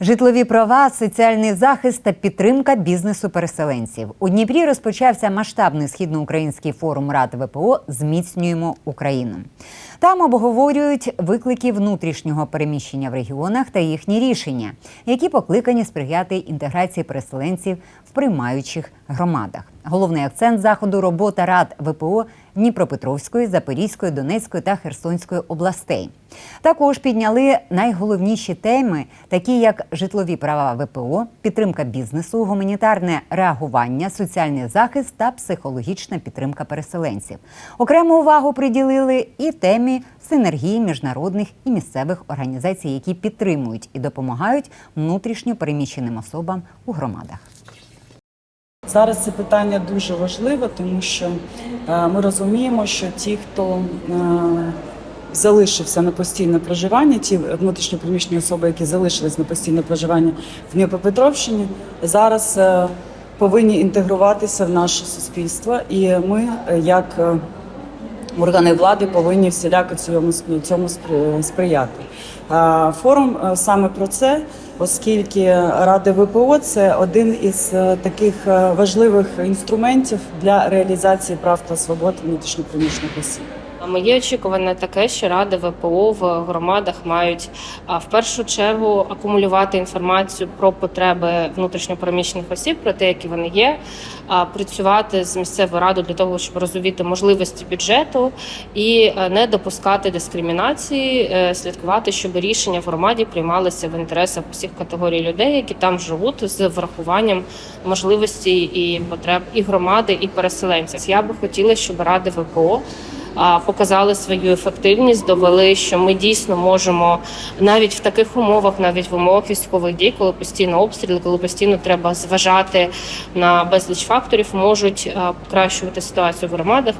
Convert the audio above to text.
Житлові права, соціальний захист та підтримка бізнесу переселенців у Дніпрі розпочався масштабний східноукраїнський форум Рад ВПО Зміцнюємо Україну. Там обговорюють виклики внутрішнього переміщення в регіонах та їхні рішення, які покликані сприяти інтеграції переселенців в приймаючих громадах. Головний акцент заходу робота рад ВПО Дніпропетровської, Запорізької, Донецької та Херсонської областей. Також підняли найголовніші теми, такі як житлові права ВПО, підтримка бізнесу, гуманітарне реагування, соціальний захист та психологічна підтримка переселенців. Окрему увагу приділили і темі синергії міжнародних і місцевих організацій, які підтримують і допомагають внутрішньо переміщеним особам у громадах. Зараз це питання дуже важливе, тому що е, ми розуміємо, що ті, хто е, залишився на постійне проживання, ті внутрішньопереміщені особи, які залишились на постійне проживання в Дніпропетровщині, зараз е, повинні інтегруватися в наше суспільство, і ми, як органи влади повинні всіляко цьому цьому спри- сприяти. Форум е, саме про це, оскільки Ради ВПО це один із е, таких е, важливих інструментів для реалізації прав та свобод внутрішньопереміщених осіб. Моє очікування таке, що ради ВПО в громадах мають в першу чергу акумулювати інформацію про потреби внутрішньопереміщених осіб, про те, які вони є, а, працювати з місцевою радою для того, щоб розуміти можливості бюджету і е, не допускати дискримінації, е, слідкувати, щоб рішення в громаді приймалися в інтересах усіх категорій людей, які там живуть, з врахуванням можливостей і потреб і громади, і переселенців. Я би хотіла, щоб ради ВПО а, показали свою ефективність, довели, що ми дійсно можемо навіть в таких умовах, навіть в умовах військових дій, коли постійно обстріли, коли постійно треба зважати на безліч факторів, можуть покращувати ситуацію в громадах.